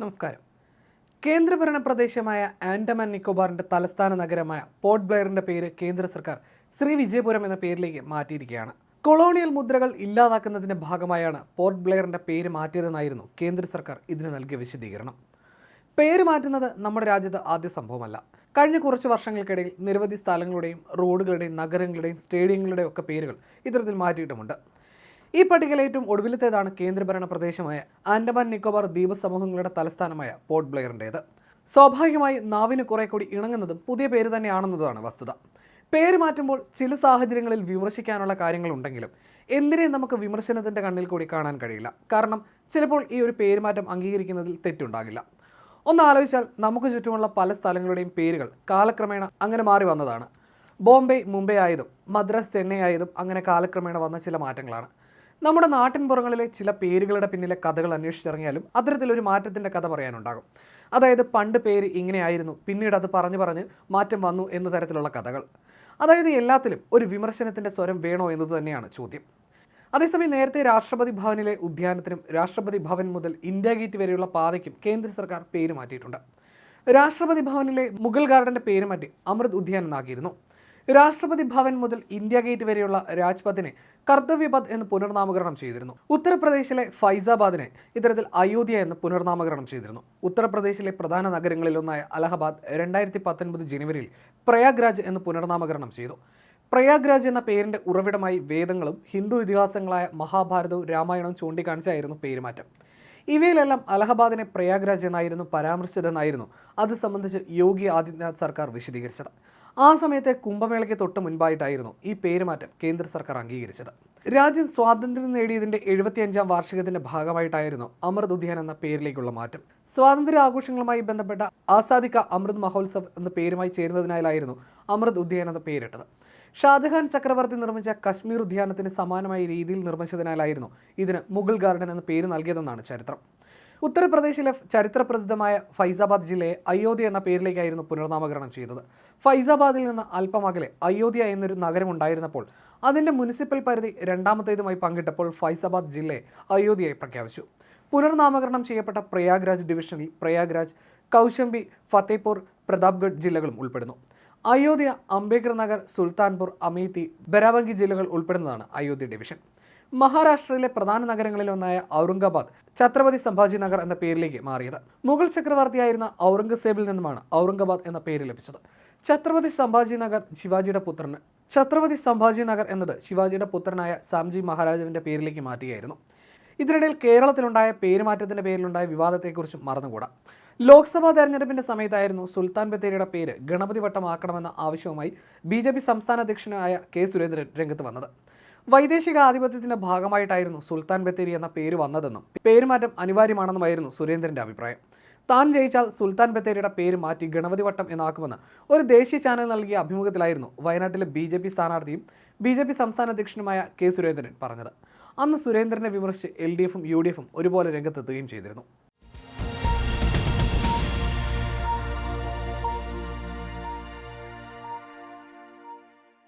നമസ്കാരം. കേന്ദ്രഭരണ പ്രദേശമായ ആൻഡമാൻ നിക്കോബാറിന്റെ തലസ്ഥാന നഗരമായ പോർട്ട് ബ്ലെയറിന്റെ പേര് കേന്ദ്ര സർക്കാർ ശ്രീ വിജയപുരം എന്ന പേരിലേക്ക് മാറ്റിയിരിക്കുകയാണ്. കൊളോണിയൽ മുദ്രകൾ ഇല്ലാതാക്കുന്നതിന്റെ ഭാഗമായാണ് പോർട്ട് ബ്ലെയറിന്റെ പേര് മാറ്റിയതെന്നായിരുന്നു കേന്ദ്ര സർക്കാർ ഇതിന് നൽകിയ വിശദീകരണം. പേര് മാറ്റുന്നത് നമ്മുടെ രാജ്യത്ത് ആദ്യ സംഭവമല്ല. കഴിഞ്ഞ കുറച്ച് വർഷങ്ങൾക്കിടയിൽ നിരവധി സ്ഥലങ്ങളുടെയും റോഡുകളുടെയും നഗരങ്ങളുടെയും സ്റ്റേഡിയങ്ങളുടെയും ഒക്കെ പേരുകൾ ഇത്തരത്തിൽ മാറ്റിയിട്ടുമുണ്ട്. ഈ പട്ടികയിൽ ഏറ്റവും ഒടുവിലത്തേതാണ് കേന്ദ്രഭരണ പ്രദേശമായ ആൻഡമാൻ നിക്കോബാർ ദ്വീപ് സമൂഹങ്ങളുടെ തലസ്ഥാനമായ പോർട്ട് ബ്ലെയറിന്റേത് സ്വാഭാവികമായി നാവിന് കുറെ കൂടി ഇണങ്ങുന്നതും പുതിയ പേര് തന്നെയാണെന്നതാണ് വസ്തുത. പേര് മാറ്റുമ്പോൾ ചില സാഹചര്യങ്ങളിൽ വിമർശിക്കാനുള്ള കാര്യങ്ങളുണ്ടെങ്കിലും എന്തിനേയും നമുക്ക് വിമർശനത്തിന്റെ കണ്ണിൽ കൂടി കാണാൻ കഴിയില്ല. കാരണം ചിലപ്പോൾ ഈ ഒരു പേരുമാറ്റം അംഗീകരിക്കുന്നതിൽ തെറ്റുണ്ടാകില്ല. ഒന്ന് ആലോചിച്ചാൽ നമുക്ക് ചുറ്റുമുള്ള പല സ്ഥലങ്ങളുടെയും പേരുകൾ കാലക്രമേണ അങ്ങനെ മാറി വന്നതാണ്. ബോംബെ മുംബൈ ആയതും മദ്രാസ് ചെന്നൈ ആയതും അങ്ങനെ കാലക്രമേണ വന്ന ചില മാറ്റങ്ങളാണ്. നമ്മുടെ നാട്ടിൻപുറങ്ങളിലെ ചില പേരുകളുടെ പിന്നിലെ കഥകൾ അന്വേഷിച്ചിറങ്ങിയാലും അത്തരത്തിലൊരു മാറ്റത്തിന്റെ കഥ പറയാനുണ്ടാകും. അതായത് പണ്ട് പേര് ഇങ്ങനെയായിരുന്നു പിന്നീട് അത് പറഞ്ഞു പറഞ്ഞ് മാറ്റം വന്നു എന്ന തരത്തിലുള്ള കഥകൾ. അതായത് എല്ലാത്തിലും ഒരു വിമർശനത്തിന്റെ സ്വരം വേണോ എന്നത് തന്നെയാണ് ചോദ്യം. അതേസമയം നേരത്തെ രാഷ്ട്രപതി ഭവനിലെ ഉദ്യാനത്തിനും രാഷ്ട്രപതി ഭവൻ മുതൽ ഇന്ത്യ ഗേറ്റ് വരെയുള്ള പാതയ്ക്കും കേന്ദ്ര സർക്കാർ പേര് മാറ്റിയിട്ടുണ്ട്. രാഷ്ട്രപതി ഭവനിലെ മുഗൾ ഗാർഡന്റെ പേര് മാറ്റി അമൃത് ഉദ്യാൻ എന്നാക്കിയിരുന്നു. രാഷ്ട്രപതി ഭവൻ മുതൽ ഇന്ത്യ ഗേറ്റ് വരെയുള്ള രാജ്പഥിനെ കർത്തവ്യപഥ് എന്ന് പുനർനാമകരണം ചെയ്തിരുന്നു. ഉത്തർപ്രദേശിലെ ഫൈസാബാദിനെ ഇത്തരത്തിൽ അയോധ്യ എന്ന് പുനർനാമകരണം ചെയ്തിരുന്നു. ഉത്തർപ്രദേശിലെ പ്രധാന നഗരങ്ങളിലൊന്നായ അലഹബാദ് രണ്ടായിരത്തി പത്തൊൻപത് ജനുവരിയിൽ പ്രയാഗ്രാജ് എന്ന് പുനർനാമകരണം ചെയ്തു. പ്രയാഗ്രാജ് എന്ന പേരിന്റെ ഉറവിടമായി വേദങ്ങളും ഹിന്ദു ഇതിഹാസങ്ങളായ മഹാഭാരതവും രാമായണവും ചൂണ്ടിക്കാണിച്ചായിരുന്നു പേരുമാറ്റം. ഇവയിലെല്ലാം അലഹബാദിനെ പ്രയാഗ്രാജ് എന്നായിരുന്നു പരാമർശിച്ചതെന്നായിരുന്നു അത് സംബന്ധിച്ച് യോഗി ആദിത്യനാഥ് സർക്കാർ വിശദീകരിച്ചത്. ആ സമയത്തെ കുംഭമേളയ്ക്ക് തൊട്ട് മുൻപായിട്ടായിരുന്നു ഈ പേരുമാറ്റം കേന്ദ്ര സർക്കാർ അംഗീകരിച്ചത്. രാജ്യം സ്വാതന്ത്ര്യം നേടിയതിന്റെ എഴുപത്തിയഞ്ചാം വാർഷികത്തിന്റെ ഭാഗമായിട്ടായിരുന്നു അമൃത് ഉദ്യാൻ എന്ന പേരിലേക്കുള്ള മാറ്റം. സ്വാതന്ത്ര്യ ആഘോഷങ്ങളുമായി ബന്ധപ്പെട്ട ആസാദിക്ക അമൃത് മഹോത്സവ് എന്ന പേരുമായി ചേരുന്നതിനാലായിരുന്നു അമൃത് ഉദ്യാൻ എന്ന പേരിട്ടത്. ഷാജഹാൻ ചക്രവർത്തി നിർമ്മിച്ച കശ്മീർ ഉദ്യാനത്തിന് സമാനമായ രീതിയിൽ നിർമ്മിച്ചതിനാലായിരുന്നു ഇതിന് മുഗൾ ഗാർഡൻ എന്ന പേര് നൽകിയതെന്നാണ് ചരിത്രം. ഉത്തർപ്രദേശിലെ ചരിത്രപ്രസിദ്ധമായ ഫൈസാബാദ് ജില്ലയെ അയോധ്യ എന്ന പേരിലേക്കായിരുന്നു പുനർനാമകരണം ചെയ്തത്. ഫൈസാബാദിൽ നിന്ന് അല്പമകലെ അയോധ്യ എന്നൊരു നഗരം ഉണ്ടായിരുന്നപ്പോൾ അതിന്റെ മുനിസിപ്പൽ പരിധി രണ്ടാമത്തേതുമായി പങ്കിട്ടപ്പോൾ ഫൈസാബാദ് ജില്ലയെ അയോധ്യയായി പ്രഖ്യാപിച്ചു. പുനർനാമകരണം ചെയ്യപ്പെട്ട പ്രയാഗ്രാജ് ഡിവിഷനിൽ പ്രയാഗ്രാജ് കൗശംബി ഫത്തേപൂർ പ്രതാപ്ഗഡ് ജില്ലകളും ഉൾപ്പെടുന്നു. അയോധ്യ അംബേദ്കർ നഗർ സുൽത്താൻപൂർ അമേത്തി ബരാബങ്കി ജില്ലകൾ ഉൾപ്പെടുന്നതാണ് അയോധ്യ ഡിവിഷൻ. മഹാരാഷ്ട്രയിലെ പ്രധാന നഗരങ്ങളിലൊന്നായ ഔറംഗാബാദ് ഛത്രപതി സംഭാജി നഗർ എന്ന പേരിലേക്ക് മാറിയത്. മുഗൾ ചക്രവർത്തിയായിരുന്ന ഔറംഗസേബിൽ നിന്നുമാണ് ഔറംഗാബാദ് എന്ന പേര് ലഭിച്ചത്. ഛത്രപതി സംഭാജി നഗർ ശിവാജിയുടെ പുത്രന് ഛത്രപതി സംഭാജി നഗർ എന്നത് ശിവാജിയുടെ പുത്രനായ സാംജി മഹാരാജാവിന്റെ പേരിലേക്ക് മാറ്റുകയായിരുന്നു. ഇതിനിടയിൽ കേരളത്തിലുണ്ടായ പേരുമാറ്റത്തിന്റെ പേരിലുണ്ടായ വിവാദത്തെക്കുറിച്ചും മറന്നുകൂടാ. ലോക്സഭാ തെരഞ്ഞെടുപ്പിന്റെ സമയത്തായിരുന്നു സുൽത്താൻ ബത്തേരിയുടെ പേര് ഗണപതി വട്ടമാക്കണമെന്ന ആവശ്യവുമായി ബി ജെ പി സംസ്ഥാന അധ്യക്ഷനായ കെ സുരേന്ദ്രൻ രംഗത്ത് വന്നത്. വൈദേശിക ആധിപത്യത്തിന്റെ ഭാഗമായിട്ടായിരുന്നു സുൽത്താൻ ബത്തേരി എന്ന പേര് വന്നതെന്നും പേരുമാറ്റം അനിവാര്യമാണെന്നുമായിരുന്നു സുരേന്ദ്രന്റെ അഭിപ്രായം. താൻ ജയിച്ചാൽ സുൽത്താൻ ബത്തേരിയുടെ പേര് മാറ്റി ഗണപതി വട്ടം എന്നാക്കുമെന്ന് ഒരു ദേശീയ ചാനൽ നൽകിയ അഭിമുഖത്തിലായിരുന്നു വയനാട്ടിലെ ബി ജെ പി സ്ഥാനാർത്ഥിയും ബി ജെ പി സംസ്ഥാന അധ്യക്ഷനുമായ കെ സുരേന്ദ്രൻ പറഞ്ഞത്. അന്ന് സുരേന്ദ്രനെ വിമർശിച്ച് എൽ ഡി എഫും യു ഡി എഫും ഒരുപോലെ രംഗത്തെത്തുകയും ചെയ്തിരുന്നു.